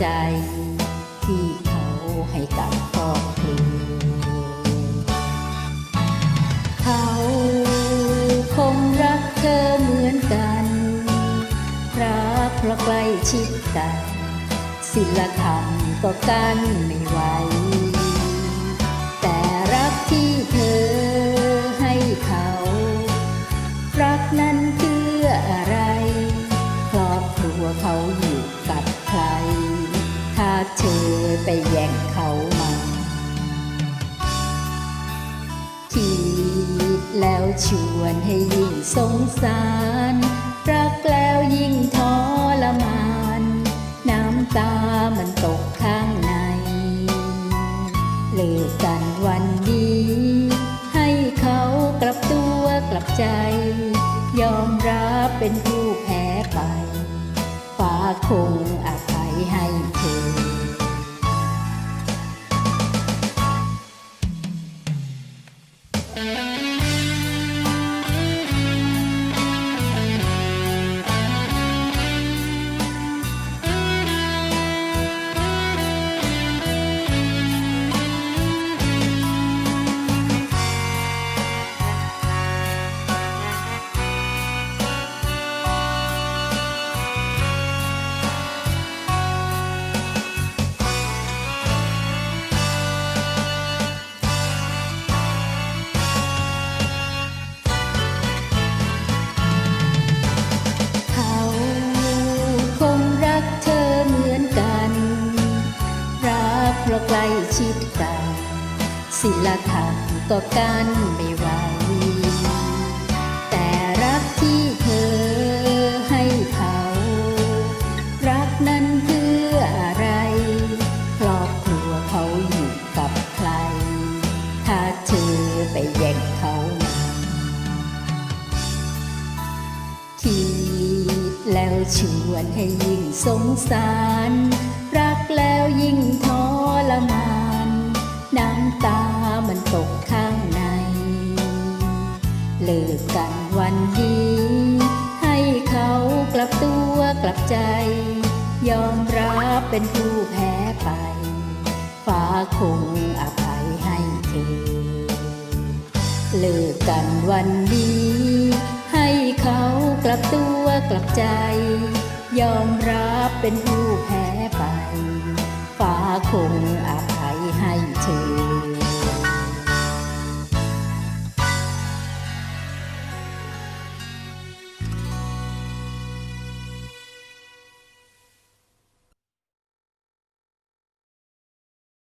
ใจ ที่เขาให้กับครอบครัวเขาคงรักเธอเหมือนกันรักเพราะใกล้ชิดกันศิลธรรมก็กันไม่ไหวแต่รักที่เธอ แล้วชวนให้ยิ่งสงสาร รักแล้วยิ่งทรมาน น้ำตามันตกข้างใน เลิกกันวันนี้ ให้เขากลับตัวกลับใจ ยอมรับเป็นผู้แพ้ไปฟ้าคงอภัยให้เธอเข ชิดกันศิลธรรมก็กันไม่ไหว แต่รักที่เธอให้เขา รักนั้นเพื่ออะไร ครอบครัวเขาอยู่กับใคร ถ้าเธอไปแย่งเขามาคิดแล้วชวนให้ยิ่งสงสาร รักแล้วยิ่งทรมาน ตกข้างใน เลิกกันวันนี้ ให้เขากลับตัวกลับใจ ยอมรับเป็นผู้แพ้ไป ฟ้าคงอภัยให้เธอ เลิกกันวันนี้ ให้เขากลับตัวกลับใจ ยอมรับเป็นผู้แพ้ไป ฟ้าคงอภัยให้